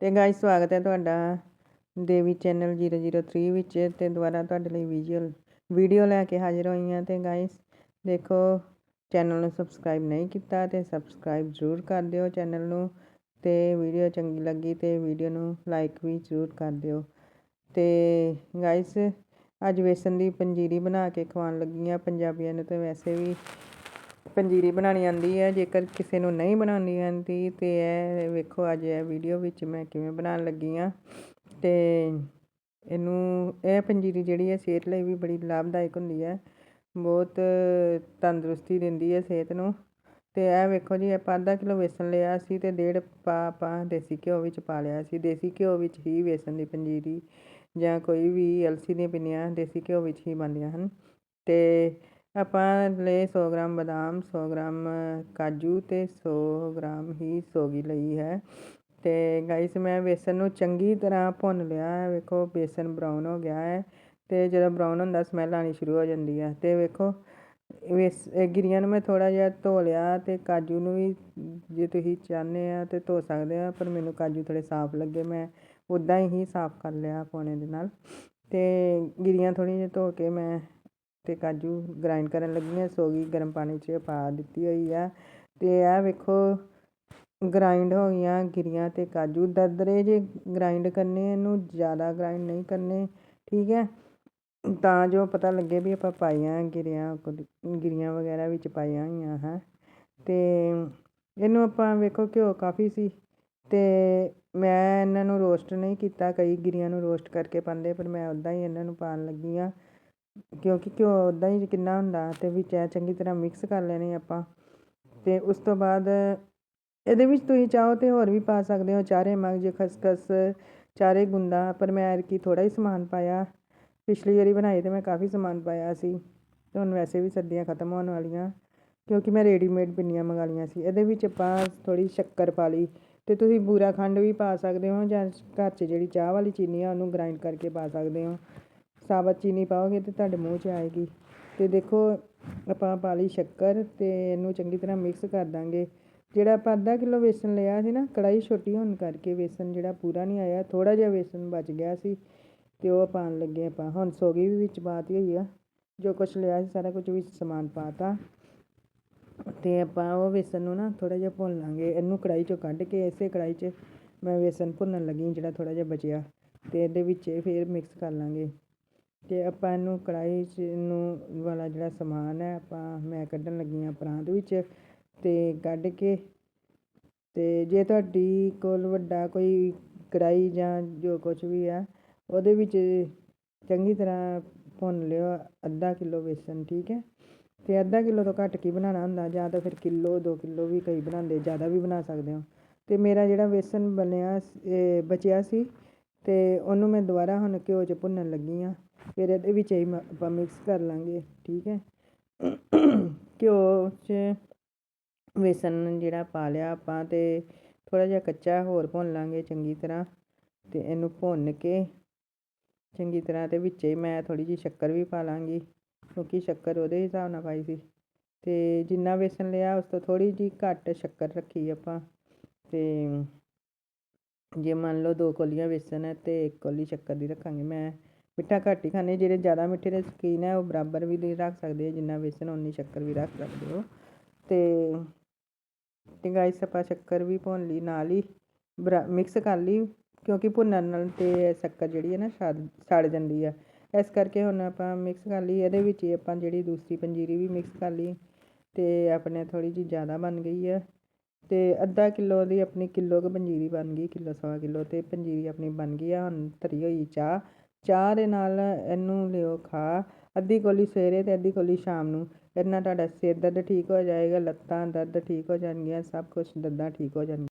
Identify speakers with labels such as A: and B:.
A: ਤੇ ਗਾਇਸ ਸਵਾਗਤ ਹੈ ਤੁਹਾਡਾ ਦੇਵੀ ਚੈਨਲ 003 ਵਿੱਚ ਤੇ ਦੁਬਾਰਾ ਤੁਹਾਡੇ ਲਈ ਵਿਜ਼ੂਅਲ ਵੀਡੀਓ ਲੈ ਕੇ ਹਾਜ਼ਰ ਹੋਈ ਹਾਂ ਤੇ ਗਾਇਸ ਦੇਖੋ ਚੈਨਲ ਨੂੰ ਸਬਸਕ੍ਰਾਈਬ ਨਹੀਂ ਕੀਤਾ ਤੇ ਸਬਸਕ੍ਰਾਈਬ ਜ਼ਰੂਰ ਕਰ ਦਿਓ ਚੈਨਲ ਨੂੰ ਤੇ ਵੀਡੀਓ ਚੰਗੀ ਲੱਗੀ ਤੇ ਵੀਡੀਓ ਨੂੰ ਲਾਈਕ ਵੀ ਜ਼ਰੂਰ ਕਰ ਦਿਓ। ਤੇ ਗਾਇਸ ਅੱਜ ਵੇਸਣ ਦੀ ਪੰਜੀਰੀ ਬਣਾ ਕੇ ਖਵਾਉਣ ਲੱਗੀ ਆ ਪੰਜਾਬੀਆਂ ਨੂੰ ਤੇ ਵੈਸੇ ਵੀ ਪੰਜੀਰੀ ਬਣਾਉਣੀ ਆਉਂਦੀ ਹੈ, ਜੇਕਰ ਕਿਸੇ ਨੂੰ ਨਹੀਂ ਬਣਾਉਣੀ ਆਉਂਦੀ, ਤਾਂ ਇਹ ਵੇਖੋ ਅੱਜ ਇਹ ਵੀਡੀਓ ਵਿੱਚ ਮੈਂ ਕਿਵੇਂ ਬਣਾਉਣ ਲੱਗੀ ਹਾਂ। ਅਤੇ ਇਹਨੂੰ, ਇਹ ਪੰਜੀਰੀ ਜਿਹੜੀ ਹੈ, ਸਿਹਤ ਲਈ ਵੀ ਬੜੀ ਲਾਭਦਾਇਕ ਹੁੰਦੀ ਹੈ। ਬਹੁਤ ਤੰਦਰੁਸਤੀ ਦਿੰਦੀ ਹੈ ਸਿਹਤ ਨੂੰ। ਤੇ ਇਹ ਵੇਖੋ ਜੀ, ਆਪਾਂ ਅੱਧਾ ਕਿਲੋ ਵੇਸਣ ਲਿਆ ਸੀ ਤੇ ਡੇਢ ਪਾ ਆਪਾਂ ਦੇਸੀ ਘਿਓ ਵਿੱਚ ਪਾ ਲਿਆ ਸੀ। ਦੇਸੀ ਘਿਓ ਵਿੱਚ ਹੀ ਵੇਸਣ ਦੀ ਪੰਜੀਰੀ ਜਾਂ ਕੋਈ ਵੀ ਅਲਸੀ ਦੀਆਂ ਪਿੰਨੀਆਂ ਦੇਸੀ ਘਿਓ ਵਿੱਚ ਹੀ ਬਣਦੀਆਂ ਹਨ। ਤੇ ਆਪਾਂ ਲਏ ਸੌ ਗ੍ਰਾਮ ਬਦਾਮ, ਸੌ ਗ੍ਰਾਮ ਕਾਜੂ ਅਤੇ ਸੌ ਗ੍ਰਾਮ ਹੀ ਸੋਗੀ ਲਈ ਹੈ। ਤੇ ਗਾਇਸ ਮੈਂ ਬੇਸਨ ਨੂੰ ਚੰਗੀ ਤਰ੍ਹਾਂ ਭੁੰਨ ਲਿਆ ਹੈ। ਵੇਖੋ, ਬੇਸਨ ਬਰਾਊਨ ਹੋ ਗਿਆ ਹੈ ਅਤੇ ਜਦੋਂ ਬਰਾਊਨ ਹੁੰਦਾ ਸਮੈਲ ਆਉਣੀ ਸ਼ੁਰੂ ਹੋ ਜਾਂਦੀ ਹੈ। ਅਤੇ ਵੇਖੋ ਵੇਸ ਗਿਰੀਆਂ ਨੂੰ ਮੈਂ ਥੋੜ੍ਹਾ ਜਿਹਾ ਧੋ ਲਿਆ ਅਤੇ ਕਾਜੂ ਨੂੰ ਵੀ ਜੇ ਤੁਸੀਂ ਚਾਹੁੰਦੇ ਆ ਤਾਂ ਧੋ ਸਕਦੇ ਆ, ਪਰ ਮੈਨੂੰ ਕਾਜੂ ਥੋੜ੍ਹੇ ਸਾਫ਼ ਲੱਗੇ। ਮੈਂ ਉੱਦਾਂ ਹੀ ਸਾਫ਼ ਕਰ ਲਿਆ ਪੌਣੇ ਦੇ ਨਾਲ। ਅਤੇ ਗਿਰੀਆਂ ਥੋੜ੍ਹੀਆਂ ਜਿਹੀਆਂ ਧੋ ਕੇ ਮੈਂ ਤੇ ਕਾਜੂ ਗ੍ਰਾਈਂਡ ਕਰਨ ਲੱਗੀ ਹਾਂ ਸੋਗੀ ਗਰਮ ਪਾਣੀ 'ਚ ਪਾ ਦਿੱਤੀ ਹੋਈ ਆ। ਤੇ ਇਹ ਵੇਖੋ ਗ੍ਰਾਈਂਡ ਹੋ ਗਈਆਂ ਗਿਰੀਆਂ ਤੇ ਕਾਜੂ। ਦਰਦਰੇ ਜੇ ਗ੍ਰਾਈਂਡ ਕਰਨੇ, ਇਹਨੂੰ ਜ਼ਿਆਦਾ ਗ੍ਰਾਈਂਡ ਨਹੀਂ ਕਰਨੇ, ਠੀਕ ਹੈ? ਤਾਂ ਜੋ ਪਤਾ ਲੱਗੇ ਵੀ ਆਪਾਂ ਪਾਈਆਂ ਗਿਰੀਆਂ ਗਿਰੀਆਂ ਵਗੈਰਾ ਵਿੱਚ ਪਾਈਆਂ ਹੋਈਆਂ, ਹੈ? ਤੇ ਇਹਨੂੰ ਆਪਾਂ ਵੇਖੋ ਘਿਓ ਕਾਫੀ ਸੀ। ਤੇ ਮੈਂ ਇਹਨਾਂ ਨੂੰ ਰੋਸਟ ਨਹੀਂ ਕੀਤਾ, ਕਈ ਗਿਰੀਆਂ ਨੂੰ ਰੋਸਟ ਕਰਕੇ ਪਾਉਂਦੇ, ਪਰ ਮੈਂ ਉਦਾਂ ਹੀ ਇਹਨਾਂ ਨੂੰ ਪਾਉਣ ਲੱਗੀ ਆ ਕਿਉਂਕਿ ਘਿਓ ਉੱਦਾਂ ਹੀ ਕਿੰਨਾ ਹੁੰਦਾ ਅਤੇ ਵਿੱਚ ਇਹ ਚੰਗੀ ਤਰ੍ਹਾਂ ਮਿਕਸ ਕਰ ਲੈਣੇ ਆਪਾਂ। ਅਤੇ ਉਸ ਤੋਂ ਬਾਅਦ ਇਹਦੇ ਵਿੱਚ ਤੁਸੀਂ ਚਾਹੋ ਤੇ ਹੋਰ ਵੀ ਪਾ ਸਕਦੇ ਹੋ, ਚਾਰੇ ਮਗਜ ਖਸਖਸ, ਚਾਰੇ ਗੁੰਦਾ, ਪਰ ਮੈਂ ਐਰਕੀ ਥੋੜ੍ਹਾ ਹੀ ਸਮਾਨ ਪਾਇਆ। ਪਿਛਲੀ ਵਾਰੀ ਬਣਾਈ ਤਾਂ ਮੈਂ ਕਾਫੀ ਸਮਾਨ ਪਾਇਆ ਸੀ ਤੇ ਹੁਣ ਵੈਸੇ ਵੀ ਸਰਦੀਆਂ ਖਤਮ ਹੋਣ ਵਾਲੀਆਂ, ਕਿਉਂਕਿ ਮੈਂ ਰੇਡੀਮੇਡ ਪਿੰਨੀਆਂ ਮੰਗਾ ਲਈਆਂ ਸੀ। ਇਹਦੇ ਵਿੱਚ ਆਪਾਂ ਥੋੜ੍ਹੀ ਸ਼ੱਕਰ ਪਾ ਲਈ ਅਤੇ ਤੁਸੀਂ ਬੂਰਾ ਖੰਡ ਵੀ ਪਾ ਸਕਦੇ ਹੋ ਜਾਂ ਘਰ 'ਚ ਜਿਹੜੀ ਚਾਹ ਵਾਲੀ ਚੀਨੀ ਆ ਉਹਨੂੰ ਗ੍ਰਾਈਂਡ ਕਰਕੇ ਪਾ ਸਕਦੇ ਹੋ। ਸਾਬਤ ਚੀਨੀ ਪਾਓਗੇ ਤੇ ਤੁਹਾਡੇ ਮੂੰਹ 'ਚ ਆਏਗੀ। ਤੇ ਦੇਖੋ, ਆਪਾਂ ਪਾ ਲਈ ਸ਼ੱਕਰ ਤੇ ਇਹਨੂੰ ਚੰਗੀ ਤਰ੍ਹਾਂ ਮਿਕਸ ਕਰ ਦਾਂਗੇ। ਜਿਹੜਾ ਆਪਾਂ ਅੱਧਾ ਕਿਲੋ ਵੇਸਣ ਲਿਆ ਸੀ ਨਾ ਕੜਾਈ ਛੋਟੀ ਹੋਣ ਕਰਕੇ ਵੇਸਣ ਜਿਹੜਾ ਪੂਰਾ ਨਹੀਂ ਆਇਆ ਥੋੜਾ ਜਿਹਾ ਵੇਸਣ ਬਚ ਗਿਆ ਸੀ ਤੇ ਉਹ ਪਾਣ ਲੱਗੇ ਆਪਾਂ। ਹੁਣ ਸੋਗੀ ਵੀ ਵਿੱਚ ਪਾਤੀ ਹੋਈ ਆ। ਜੋ ਕੁਝ ਲਿਆ ਸੀ, ਸਾਰਾ ਕੁਝ ਵਿੱਚ ਸਮਾਨ ਪਾਤਾ ਤੇ ਆਪਾਂ ਉਹ ਵੇਸਣ ਨੂੰ ਨਾ ਥੋੜਾ ਜਿਹਾ ਭੁੰਨ ਲਾਂਗੇ। ਇਹਨੂੰ ਕੜਾਈ ਚੋਂ ਕੱਢ ਕੇ ਇਸੇ ਕੜਾਈ 'ਚ ਮੈਂ ਵੇਸਣ ਭੁੰਨਣ ਲੱਗੀ ਜਿਹੜਾ ਥੋੜਾ ਜਿਹਾ ਬਚਿਆ। ਤੇ ਇਹਦੇ ਵਿੱਚ ਫਿਰ ਮਿਕਸ ਕਰ ਲਾਂਗੇ। ਅਤੇ ਆਪਾਂ ਇਹਨੂੰ ਕੜਾਹੀ 'ਚ ਨੂੰ ਵਾਲਾ ਜਿਹੜਾ ਸਮਾਨ ਹੈ, ਆਪਾਂ ਮੈਂ ਕੱਢਣ ਲੱਗੀ ਹਾਂ ਪਰਾਂਤ ਵਿੱਚ ਅਤੇ ਕੱਢ ਕੇ ਅਤੇ ਜੇ ਤੁਹਾਡੀ ਕੋਲ ਵੱਡਾ ਕੋਈ ਕੜਾਹੀ ਜਾਂ ਜੋ ਕੁਛ ਵੀ ਆ, ਉਹਦੇ ਵਿੱਚ ਚੰਗੀ ਤਰ੍ਹਾਂ ਭੁੰਨ ਲਿਓ, ਅੱਧਾ ਕਿਲੋ ਵੇਸਣ, ਠੀਕ ਹੈ? ਅਤੇ ਅੱਧਾ ਕਿਲੋ ਤੋਂ ਘੱਟ ਕੀ ਬਣਾਉਣਾ ਹੁੰਦਾ? ਜਾਂ ਤਾਂ ਫਿਰ ਕਿਲੋ, ਦੋ ਕਿਲੋ ਵੀ ਕਈ ਬਣਾਉਂਦੇ, ਜ਼ਿਆਦਾ ਵੀ ਬਣਾ ਸਕਦੇ ਹੋ। ਅਤੇ ਮੇਰਾ ਜਿਹੜਾ ਵੇਸਣ ਬਣਿਆ ਬਚਿਆ ਸੀ ਅਤੇ ਉਹਨੂੰ ਮੈਂ ਦੁਬਾਰਾ ਹੁਣ ਘਿਓ 'ਚ ਭੁੰਨਣ ਲੱਗੀ ਹਾਂ। ਫਿਰ ਇਹਦੇ ਵਿੱਚ ਹੀ ਮ, ਆਪਾਂ ਮਿਕਸ ਕਰ ਲਵਾਂਗੇ ਠੀਕ ਹੈ? ਘਿਓ 'ਚ ਵੇਸਣ ਜਿਹੜਾ ਪਾ ਲਿਆ ਆਪਾਂ ਅਤੇ ਥੋੜ੍ਹਾ ਜਿਹਾ ਕੱਚਾ ਹੋਰ ਭੁੰਨ ਲਾਂਗੇ ਚੰਗੀ ਤਰ੍ਹਾਂ ਅਤੇ ਇਹਨੂੰ ਭੁੰਨ ਕੇ ਚੰਗੀ ਤਰ੍ਹਾਂ ਅਤੇ ਵਿੱਚ ਹੀ ਮੈਂ ਥੋੜ੍ਹੀ ਜਿਹੀ ਸ਼ੱਕਰ ਵੀ ਪਾ ਲਵਾਂਗੀ ਕਿਉਂਕਿ ਸ਼ੱਕਰ ਉਹਦੇ ਹਿਸਾਬ ਨਾਲ ਪਾਈ ਸੀ। ਅਤੇ ਜਿੰਨਾ ਵੇਸਣ ਲਿਆ ਉਸ ਤੋਂ ਥੋੜ੍ਹੀ ਜਿਹੀ ਘੱਟ ਸ਼ੱਕਰ ਰੱਖੀ ਆਪਾਂ ਅਤੇ ਜੇ ਮੰਨ ਲਓ ਦੋ ਕੋਲੀਆਂ ਵੇਸਣ ਹੈ ਤੇ ਇੱਕ ਕੋਲੀ ਸ਼ੱਕਰ ਦੀ ਰੱਖਾਂਗੇ, ਮੈਂ ਮਿੱਠਾ ਘੱਟ ਹੀ ਖਾਂਦੀ ਜਿਹੜੇ ਜ਼ਿਆਦਾ ਮਿੱਠੇ ਦੇ ਸ਼ੌਕੀਨ ਹੈ ਉਹ ਬਰਾਬਰ ਵੀ ਰੱਖ ਸਕਦੇ, ਜਿੰਨਾ ਵੇਸਣ ਉਨੀ ਸ਼ੱਕਰ ਵੀ ਰੱਖ ਸਕਦੇ ਹੋ। ਅਤੇ ਤੇ ਗਾਇਸ ਆਪਾਂ ਸ਼ੱਕਰ ਵੀ ਭੁੰਨ ਲਈ, ਨਾਲ ਹੀ ਬਰਾ, ਮਿਕਸ ਕਰ ਲਈ, ਕਿਉਂਕਿ ਭੁੰਨਣ ਨਾਲ ਤੇ ਸ਼ੱਕਰ ਜਿਹੜੀ ਹੈ ਨਾ ਸੜ ਜਾਂਦੀ ਆ ਇਸ ਕਰਕੇ ਹੁਣ ਆਪਾਂ ਮਿਕਸ ਕਰ ਲਈ, ਇਹਦੇ ਵਿੱਚ ਹੀ ਆਪਾਂ ਜਿਹੜੀ ਦੂਸਰੀ ਪੰਜੀਰੀ ਵੀ ਮਿਕਸ ਕਰ ਲਈ ਅਤੇ ਆਪਣੇ ਥੋੜ੍ਹੀ ਜਿਹੀ ਜ਼ਿਆਦਾ ਬਣ ਗਈ ਆ ਅਤੇ ਅੱਧਾ ਕਿਲੋ ਦੀ ਆਪਣੀ ਕਿਲੋ ਕੁ ਪੰਜੀਰੀ ਬਣ ਗਈ, ਕਿਲੋ ਸਵਾ ਕਿਲੋ ਅਤੇ ਪੰਜੀਰੀ ਆਪਣੀ ਬਣ ਗਈ ਆ, ਹੁਣ ਧਰੀ ਹੋਈ ਚਾਹ। ਚਾਹ ਦੇ ਨਾਲ ਇਹਨੂੰ ਲਿਓ ਖਾ। ਅੱਧੀ ਕੋਲੀ ਸਵੇਰੇ ਅਤੇ ਅੱਧੀ ਕੋਲੀ ਸ਼ਾਮ ਨੂੰ। ਇਹਦੇ ਨਾਲ ਤੁਹਾਡਾ ਸਿਰ ਦਰਦ ਠੀਕ ਹੋ ਜਾਏਗਾ, ਲੱਤਾਂ ਦਰਦ ਠੀਕ ਹੋ ਜਾਣਗੀਆਂ, ਸਭ ਕੁਛ ਦਰਦਾਂ ਠੀਕ ਹੋ ਜਾਣਗੀਆਂ।